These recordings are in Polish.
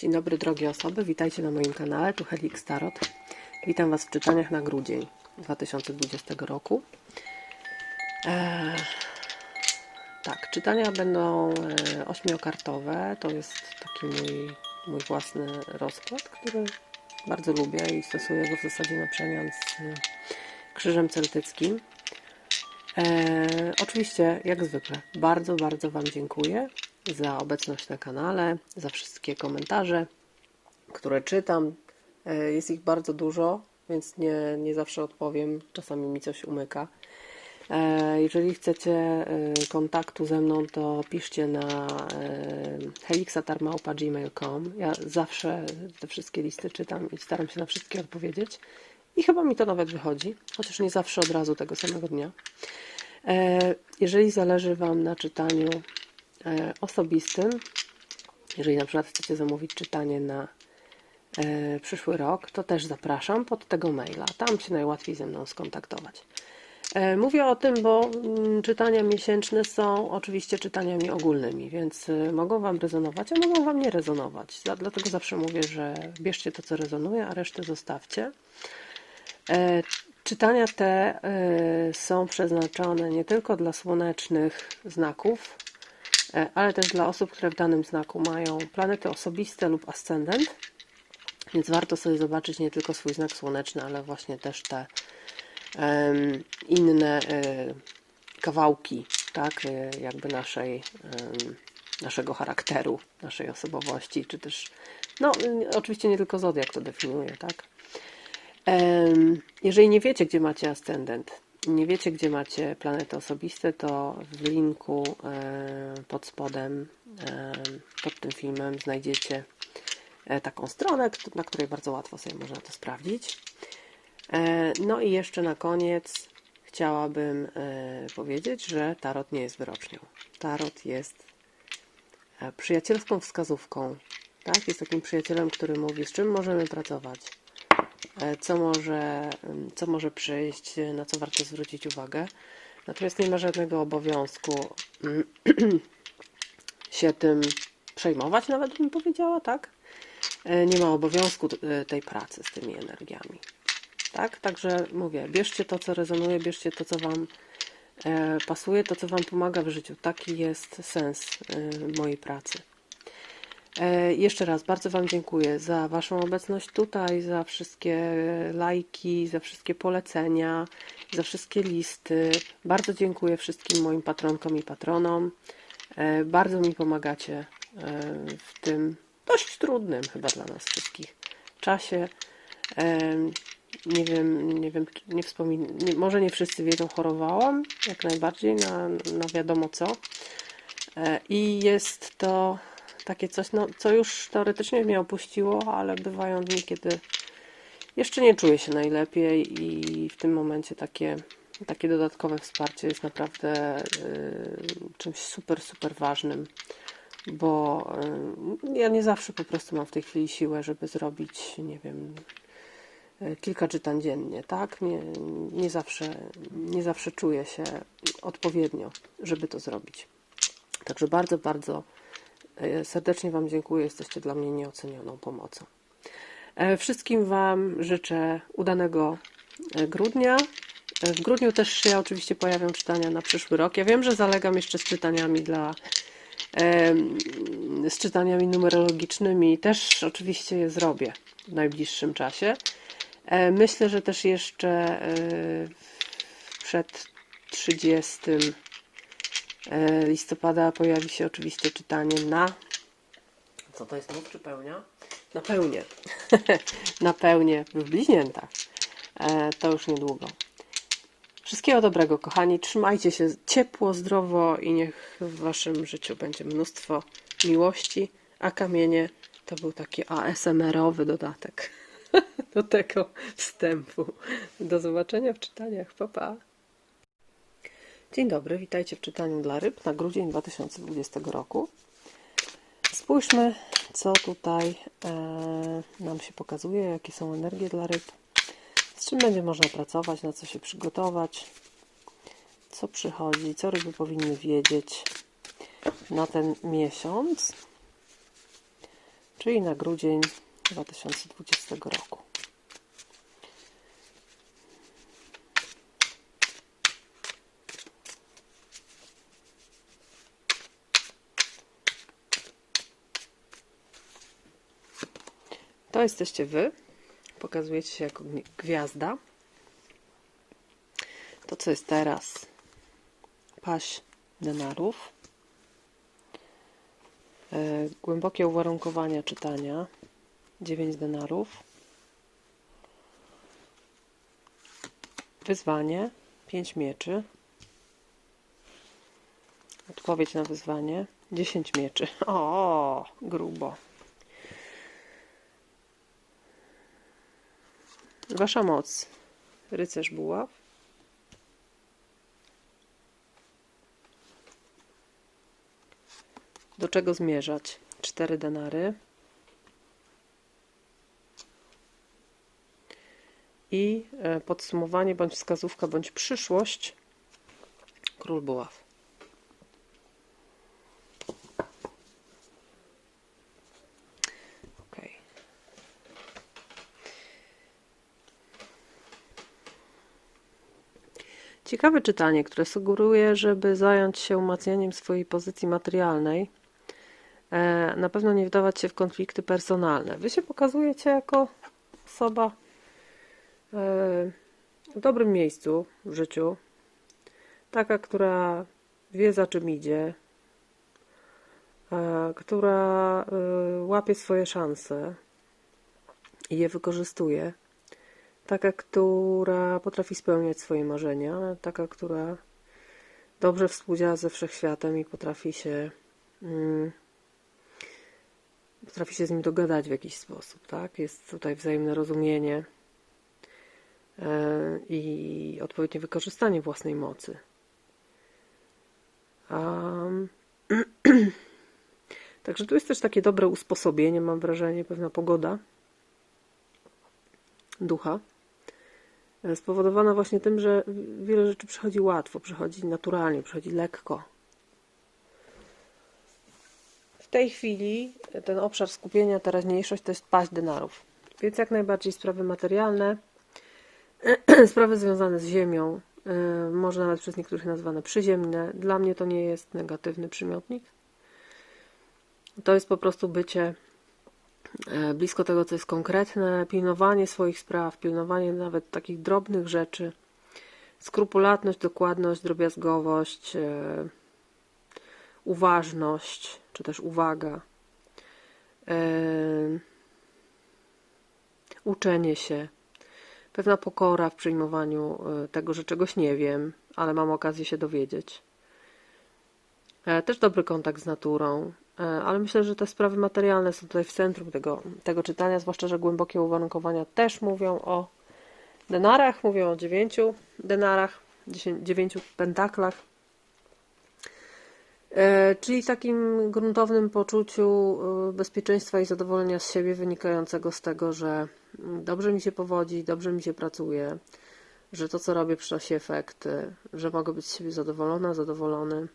Dzień dobry drogie osoby, witajcie na moim kanale, tu Helix Tarot. Witam Was w czytaniach na grudzień 2020 roku. Eee, tak, czytania będą e, ośmiokartowe, to jest taki mój, mój własny rozkład, który bardzo lubię i stosuję go w zasadzie na przemian z e, krzyżem celtyckim. E, oczywiście, jak zwykle, bardzo, bardzo Wam dziękuję za obecność na kanale, za wszystkie komentarze, które czytam. E, jest ich bardzo dużo, więc nie, nie zawsze odpowiem, czasami mi coś umyka. E, jeżeli chcecie e, kontaktu ze mną, to piszcie na helixatarmałpa.gmail.com. Ja zawsze te wszystkie listy czytam i staram się na wszystkie odpowiedzieć. I chyba mi to nawet wychodzi, chociaż nie zawsze od razu tego samego dnia. Jeżeli zależy Wam na czytaniu osobistym, jeżeli na przykład chcecie zamówić czytanie na e, przyszły rok, to też zapraszam pod tego maila. Tam się najłatwiej ze mną skontaktować. E, Mówię o tym, bo mm, czytania miesięczne są oczywiście czytaniami ogólnymi, więc e, mogą Wam rezonować, a mogą Wam nie rezonować. Dla- Dlatego zawsze mówię, że bierzcie to, co rezonuje, a resztę zostawcie. E, Czytania te e, są przeznaczone nie tylko dla słonecznych znaków, e, ale też dla osób, które w danym znaku mają planety osobiste lub ascendent. Więc warto sobie zobaczyć nie tylko swój znak słoneczny, ale właśnie też te em, inne e, kawałki, tak, e, jakby naszej, em, naszego charakteru, naszej osobowości, czy też, no, oczywiście nie tylko zodiak to definiuje, tak. Em, Jeżeli nie wiecie, gdzie macie ascendent, nie wiecie, gdzie macie planety osobiste, to w linku e, pod spodem, e, pod tym filmem znajdziecie e, taką stronę, na której bardzo łatwo sobie można to sprawdzić. No i jeszcze na koniec chciałabym powiedzieć, że tarot nie jest wyrocznią. Tarot jest przyjacielską wskazówką. Tak? Jest takim przyjacielem, który mówi, z czym możemy pracować, co może, co może przyjść, e, na co warto zwrócić uwagę. Natomiast nie ma żadnego obowiązku mm, się tym przejmować, nawet bym powiedziała, tak? E, Nie ma obowiązku e, tej pracy z tymi energiami. Tak? Także mówię, bierzcie to, co rezonuje, bierzcie to, co Wam e, pasuje, to, co Wam pomaga w życiu. Taki jest sens e, mojej pracy. E, Jeszcze raz bardzo Wam dziękuję za Waszą obecność tutaj, za wszystkie lajki, za wszystkie polecenia, za wszystkie listy. Bardzo dziękuję wszystkim moim patronkom i patronom. E, Bardzo mi pomagacie e, w tym dość trudnym chyba dla nas wszystkich czasie. Nie wiem, nie wiem, nie wspomin... nie, może nie wszyscy wiedzą, chorowałam jak najbardziej na, na wiadomo co. I jest to takie coś, no, co już teoretycznie mnie opuściło, ale bywają dni, kiedy jeszcze nie czuję się najlepiej i w tym momencie takie, takie dodatkowe wsparcie jest naprawdę y, czymś super, super ważnym, bo y, ja nie zawsze po prostu mam w tej chwili siłę, żeby zrobić, nie wiem, y, kilka czytań dziennie, tak? Nie, nie, zawsze, nie zawsze czuję się odpowiednio, żeby to zrobić. Także bardzo, bardzo serdecznie Wam dziękuję. Jesteście dla mnie nieocenioną pomocą. E, Wszystkim Wam życzę udanego e, grudnia. E, W grudniu też się oczywiście pojawią czytania na przyszły rok. Ja wiem, że zalegam jeszcze z czytaniami dla z czytaniami numerologicznymi. Też oczywiście je zrobię w najbliższym czasie. E, Myślę, że też jeszcze e, przed 30 e, listopada pojawi się oczywiście czytanie na. Co to jest mów czy pełnia? Na pełnię. na pełnię w bliźniętach. E, To już niedługo. Wszystkiego dobrego, kochani. Trzymajcie się ciepło, zdrowo i niech w Waszym życiu będzie mnóstwo miłości. A kamienie to był taki ASMR-owy dodatek do tego wstępu. Do zobaczenia w czytaniach. Pa, pa. Dzień dobry, witajcie w czytaniu dla ryb na grudzień 2020 roku. Spójrzmy, co tutaj e, nam się pokazuje, jakie są energie dla ryb, z czym będzie można pracować, na co się przygotować, co przychodzi, co ryby powinny wiedzieć na ten miesiąc. czyli na grudzień 2020 roku. To jesteście wy. Pokazujecie się jako gwiazda. To, co jest teraz, paść denarów. E, Głębokie uwarunkowania czytania. 9 denarów. Wyzwanie. 5 mieczy. Odpowiedź na wyzwanie. 10 mieczy. O, grubo. Wasza moc. Rycerz buław. Do czego zmierzać? Cztery denary. I e, podsumowanie, bądź wskazówka, bądź przyszłość. Król buław. Ciekawe czytanie, które sugeruje, żeby zająć się umacnianiem swojej pozycji materialnej. E, Na pewno nie wdawać się w konflikty personalne. Wy się pokazujecie jako osoba e, w dobrym miejscu w życiu. Taka, która wie za czym idzie, e, która łapie swoje szanse i je wykorzystuje. Taka, która potrafi spełniać swoje marzenia, taka, która dobrze współdziała ze wszechświatem i potrafi się, mm, potrafi się z nim dogadać w jakiś sposób, tak? Jest tutaj wzajemne rozumienie e, i odpowiednie wykorzystanie własnej mocy. Um, Także tu jest też takie dobre usposobienie, mam wrażenie, pewna pogoda ducha spowodowana właśnie tym, że wiele rzeczy przychodzi łatwo, przychodzi naturalnie, przychodzi lekko. W tej chwili ten obszar skupienia, teraźniejszość to jest paść denarów. Więc jak najbardziej sprawy materialne, sprawy związane z ziemią, e, może nawet przez niektórych nazwane przyziemne. Dla mnie to nie jest negatywny przymiotnik. To jest po prostu bycie e, blisko tego, co jest konkretne, pilnowanie swoich spraw, pilnowanie nawet takich drobnych rzeczy, skrupulatność, dokładność, drobiazgowość, e, uważność, czy też uwaga, e, uczenie się, pewna pokora w przyjmowaniu e, tego, że czegoś nie wiem, ale mam okazję się dowiedzieć. E, Też dobry kontakt z naturą, e, ale myślę, że te sprawy materialne są tutaj w centrum tego, tego czytania, zwłaszcza, że głębokie uwarunkowania też mówią o denarach, mówią o dziewięciu denarach, dziewięciu pentaklach. E, Czyli takim gruntownym poczuciu e, bezpieczeństwa i zadowolenia z siebie wynikającego z tego, że mm, dobrze mi się powodzi, dobrze mi się pracuje, że to, co robię, przynosi efekty, że mogę być z siebie zadowolona, zadowolony,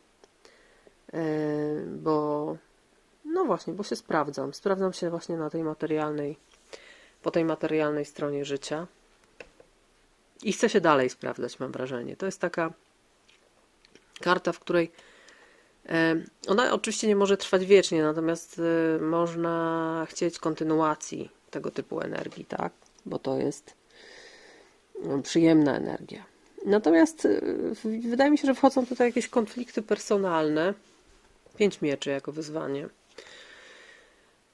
e, bo no właśnie, bo się sprawdzam. Sprawdzam się właśnie na tej materialnej, po tej materialnej stronie życia. I chcę się dalej sprawdzać, mam wrażenie. To jest taka karta, w której Ona oczywiście nie może trwać wiecznie, natomiast e, można chcieć kontynuacji tego typu energii, tak? Bo to jest przyjemna energia. Natomiast e, wydaje mi się, że wchodzą tutaj jakieś konflikty personalne. Pięć mieczy jako wyzwanie.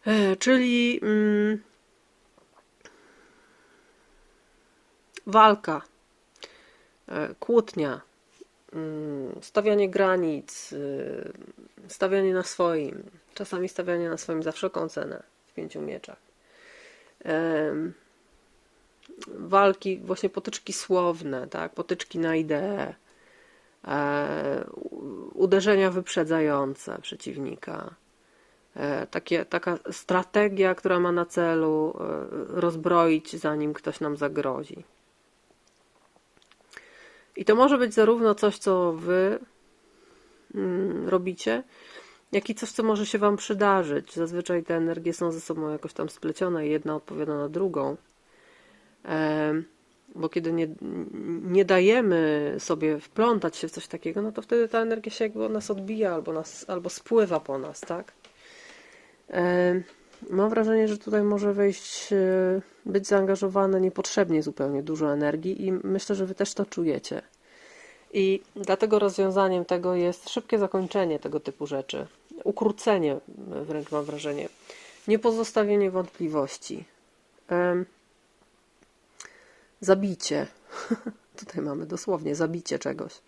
E, Czyli mm, walka, e, kłótnia, mm, stawianie granic, y, stawianie na swoim, czasami stawianie na swoim za wszelką cenę w pięciu mieczach. Walki, właśnie potyczki słowne, tak? potyczki na ideę, e, uderzenia wyprzedzające przeciwnika. E, Takie, taka strategia, która ma na celu e, rozbroić, zanim ktoś nam zagrozi. I to może być zarówno coś, co wy mm, robicie, jak i coś, co może się Wam przydarzyć. Zazwyczaj te energie są ze sobą jakoś tam splecione i jedna odpowiada na drugą. Em, Bo kiedy nie, nie dajemy sobie wplątać się w coś takiego, no to wtedy ta energia się jakby od nas odbija albo, nas, albo spływa po nas, tak? Mam wrażenie, że tutaj może wejść, e, być zaangażowane niepotrzebnie zupełnie dużo energii i myślę, że Wy też to czujecie. I dlatego rozwiązaniem tego jest szybkie zakończenie tego typu rzeczy, ukrócenie, wręcz mam wrażenie, nie pozostawienie wątpliwości, zabicie. Tutaj mamy dosłownie zabicie czegoś.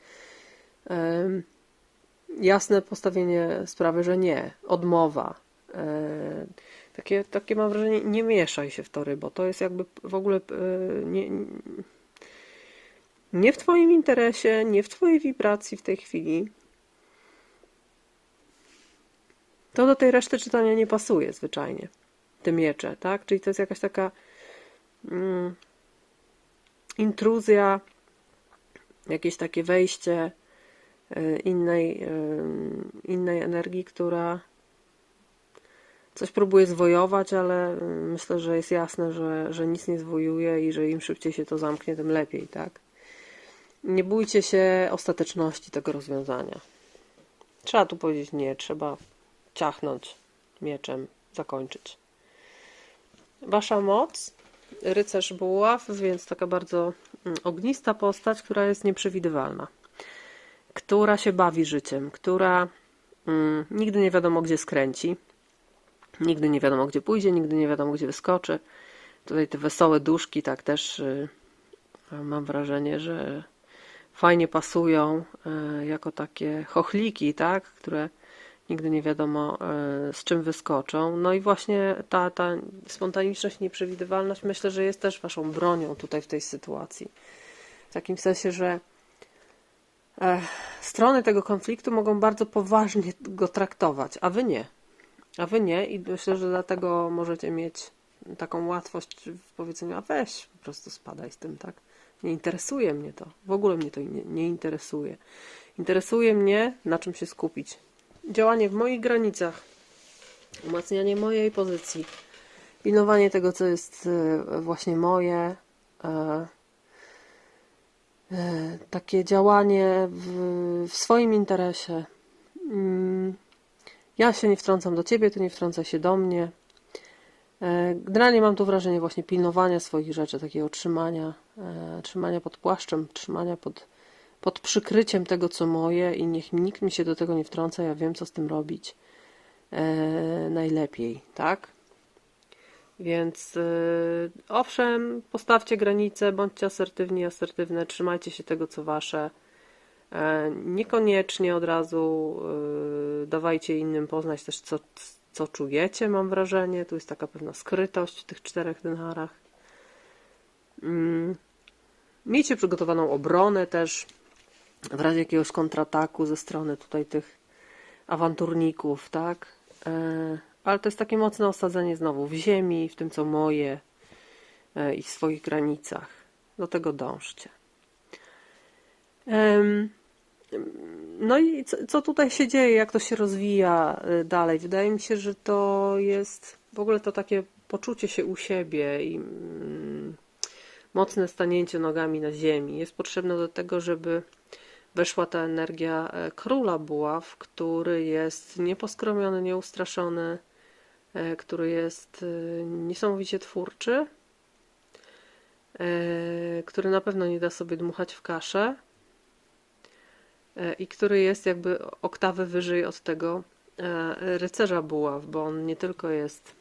Jasne postawienie sprawy, że nie, odmowa. E, Takie, takie mam wrażenie, nie mieszaj się w to rybo. To jest jakby w ogóle e, nie, nie w Twoim interesie, nie w Twojej wibracji w tej chwili. To do tej reszty czytania nie pasuje zwyczajnie. Te miecze, tak? Czyli to jest jakaś taka mm, intruzja, jakieś takie wejście e, innej, innej energii, która coś próbuje zwojować, ale y, myślę, że jest jasne, że, że nic nie zwojuje i że im szybciej się to zamknie, tym lepiej, tak? Nie bójcie się ostateczności tego rozwiązania. Trzeba tu powiedzieć nie, trzeba ciachnąć mieczem, zakończyć. Wasza moc, rycerz buław, więc taka bardzo mm, ognista postać, która jest nieprzewidywalna, która się bawi życiem, która mm, nigdy nie wiadomo gdzie skręci, nigdy nie wiadomo gdzie pójdzie, nigdy nie wiadomo gdzie wyskoczy. Tutaj te wesołe duszki tak też y, mam wrażenie, że fajnie pasują y, jako takie chochliki, tak, które nigdy nie wiadomo y, z czym wyskoczą. No i właśnie ta, ta spontaniczność, nieprzewidywalność myślę, że jest też waszą bronią tutaj w tej sytuacji. W takim sensie, że e, strony tego konfliktu mogą bardzo poważnie go traktować, a wy nie. A wy nie i myślę, że dlatego możecie mieć taką łatwość w powiedzeniu, a weź, po prostu spadaj z tym, tak? Nie interesuje mnie to. W ogóle mnie to nie, nie interesuje. Interesuje mnie, na czym się skupić. Działanie w moich granicach, umacnianie mojej pozycji, pilnowanie tego, co jest e, właśnie moje, e, e, takie działanie w, w swoim interesie. Ja się nie wtrącam do ciebie, ty nie wtrącaj się do mnie. E, Generalnie mam tu wrażenie właśnie pilnowania swoich rzeczy, takiego trzymania, e, trzymania pod płaszczem, trzymania pod, pod przykryciem tego, co moje i niech nikt mi się do tego nie wtrąca, ja wiem, co z tym robić e, najlepiej, tak? Więc owszem, postawcie granice, bądźcie asertywni, asertywne, trzymajcie się tego, co wasze. E, Niekoniecznie od razu e, dawajcie innym poznać też, co, co czujecie, mam wrażenie. Tu jest taka pewna skrytość w tych czterech dynarach. Mm. Miejcie przygotowaną obronę też w razie jakiegoś kontrataku ze strony tutaj tych awanturników, tak? E, Ale to jest takie mocne osadzenie znowu w ziemi, w tym co moje i w swoich granicach. Do tego dążcie. Em, No i co, co tutaj się dzieje, jak to się rozwija y, dalej? Wydaje mi się, że to jest w ogóle to takie poczucie się u siebie i mm, mocne stanięcie nogami na ziemi. Jest potrzebne do tego, żeby weszła ta energia e, króla buław, który jest nieposkromiony, nieustraszony, e, który jest e, niesamowicie twórczy, e, który na pewno nie da sobie dmuchać w kaszę i który jest jakby oktawę wyżej od tego e, rycerza buław, bo on nie tylko jest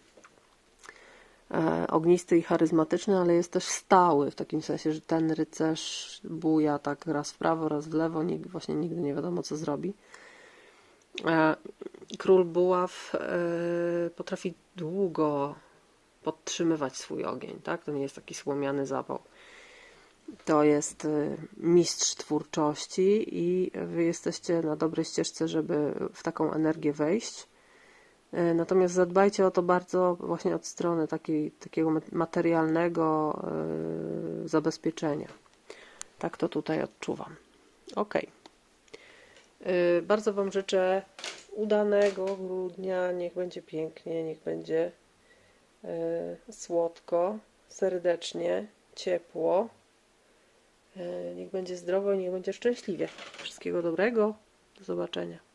e, ognisty i charyzmatyczny, ale jest też stały, w takim sensie, że ten rycerz buja tak raz w prawo, raz w lewo, nig- właśnie nigdy nie wiadomo co zrobi. E, Król buław e, potrafi długo podtrzymywać swój ogień, tak? To nie jest taki słomiany zapał. To jest e, mistrz twórczości i wy jesteście na dobrej ścieżce, żeby w taką energię wejść. E, Natomiast zadbajcie o to bardzo właśnie od strony takiej, takiego ma- materialnego e, zabezpieczenia. Tak to tutaj odczuwam. Ok. Bardzo Wam życzę udanego grudnia. Niech będzie pięknie, niech będzie słodko, serdecznie, ciepło. E, niech będzie zdrowo i niech będzie szczęśliwie. Wszystkiego dobrego. Do zobaczenia.